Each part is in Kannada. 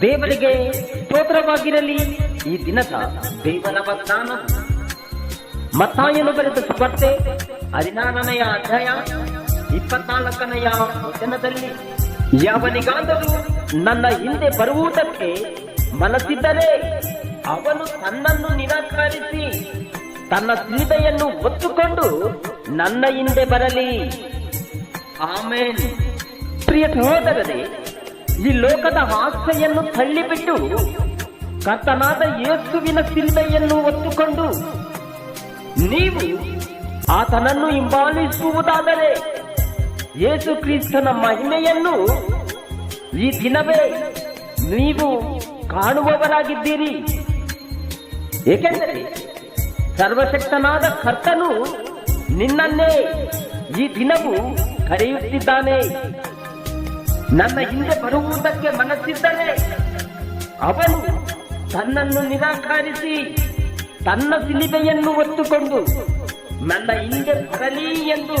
ದೇವರಿಗೆ ಸ್ತೋತ್ರವಾಗಿರಲಿ ಈ ದಿನದ ದೇವನ ವರದಾನ. ಮತ್ತಾಯನು ಬರೆದ ಸ್ಪರ್ಧೆ ಹದಿನಾರನೆಯ ಅಧ್ಯಾಯ ಇಪ್ಪತ್ನಾಲ್ಕನೆಯ ವಚನದಲ್ಲಿ, ಯಾವನಿಗಾದರೂ ನನ್ನ ಹಿಂದೆ ಬರುವುದಕ್ಕೆ ಮನಸ್ಸಿದ್ದರೆ ಅವನು ತನ್ನನ್ನು ನಿರಾಕರಿಸಿ ತನ್ನ ಸೀತೆಯನ್ನು ಒತ್ತುಕೊಂಡು ನನ್ನ ಹಿಂದೆ ಬರಲಿ. ಆಮೇಲೆ ಪ್ರಿಯ ಸಹೋದರರೇ, ಈ ಲೋಕದ ಆಸೆಯನ್ನು ತಳ್ಳಿಬಿಟ್ಟು ಕರ್ತನಾದ ಯೇಸುವಿನ ಸಿಲ್ವೆಯನ್ನು ಒತ್ತುಕೊಂಡು ನೀವು ಆತನನ್ನು ಹಿಂಬಾಲಿಸುವುದಾದರೆ ಯೇಸು ಕ್ರಿಸ್ತನ ಮಹಿಮೆಯನ್ನು ಈ ದಿನವೇ ನೀವು ಕಾಣುವವರಾಗಿದ್ದೀರಿ. ಏಕೆಂದರೆ ಸರ್ವಶಕ್ತನಾದ ಕರ್ತನು ನಿನ್ನನ್ನೇ ಈ ದಿನವೂ ಕರೆಯುತ್ತಿದ್ದಾನೆ. ನನ್ನ ಹಿಂದೆ ಬರುವುದಕ್ಕೆ ಮನಸ್ಸಿದ್ದರೆ ಅವನು ತನ್ನನ್ನು ನಿರಾಕರಿಸಿ ತನ್ನ ಸಿಲಿಬೆಯನ್ನು ಒತ್ತುಕೊಂಡು ನನ್ನ ಹಿಂದೆ ಬರಲಿ ಎಂದು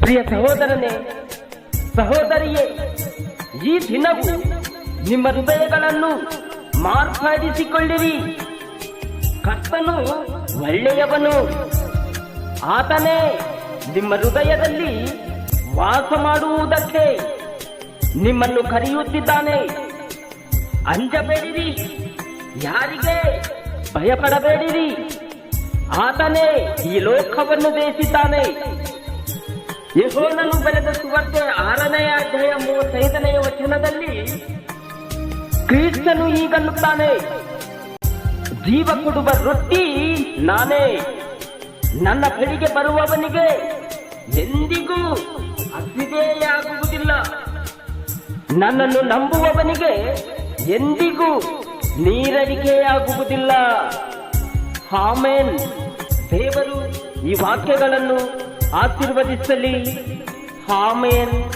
ಪ್ರಿಯ ಸಹೋದರನೇ, ಸಹೋದರಿಯೇ, ಈ ದಿನವು ನಿಮ್ಮ ಹೃದಯಗಳನ್ನು ಮಾರ್ಪಡಿಸಿಕೊಳ್ಳಿರಿ. ಕರ್ತನು ಒಳ್ಳೆಯವನು. ಆತನೇ ನಿಮ್ಮ ಹೃದಯದಲ್ಲಿ ವಾಸ ಮಾಡುವುದಕ್ಕೆ ನಿಮ್ಮನ್ನು ಕರೆಯುತ್ತಿದ್ದಾನೆ. ಅಂಜಬೇಡಿರಿ. ಯಾರಿಗೆ ಭಯಪಡಬೇಡಿರಿ. ಆತನೇ ಈ ಲೋಕವನ್ನು ಬೇಯಿಸಿದ್ದಾನೆ ಯಶೋನನ್ನು ಬರೆದ ಸುವರ್ಗೆ ಆರನೆಯ ಅಧ್ಯಾಯ ಮೂವತ್ತೈದನೆಯ ವಚನದಲ್ಲಿ ಕ್ರಿಸ್ತನು ಈಗನ್ನುತ್ತಾನೆ ಜೀವ ಕೊಡುವ ರೊಟ್ಟಿ ನಾನೇ. ನನ್ನ ಬಳಿಗೆ ಬರುವವನಿಗೆ ಎಂದಿಗೂ ಅಸಿದೆಯಾಗುವುದಿಲ್ಲ ನನ್ನನ್ನು ನಂಬುವವನಿಗೆ ಎಂದಿಗೂ ನೀರಡಿಕೆಯಾಗುವುದಿಲ್ಲ ಹಾಮೇನ್ ದೇವರು ಈ ವಾಕ್ಯಗಳನ್ನು ಆಶೀರ್ವದಿಸಲಿ. ಆಮೇನ್.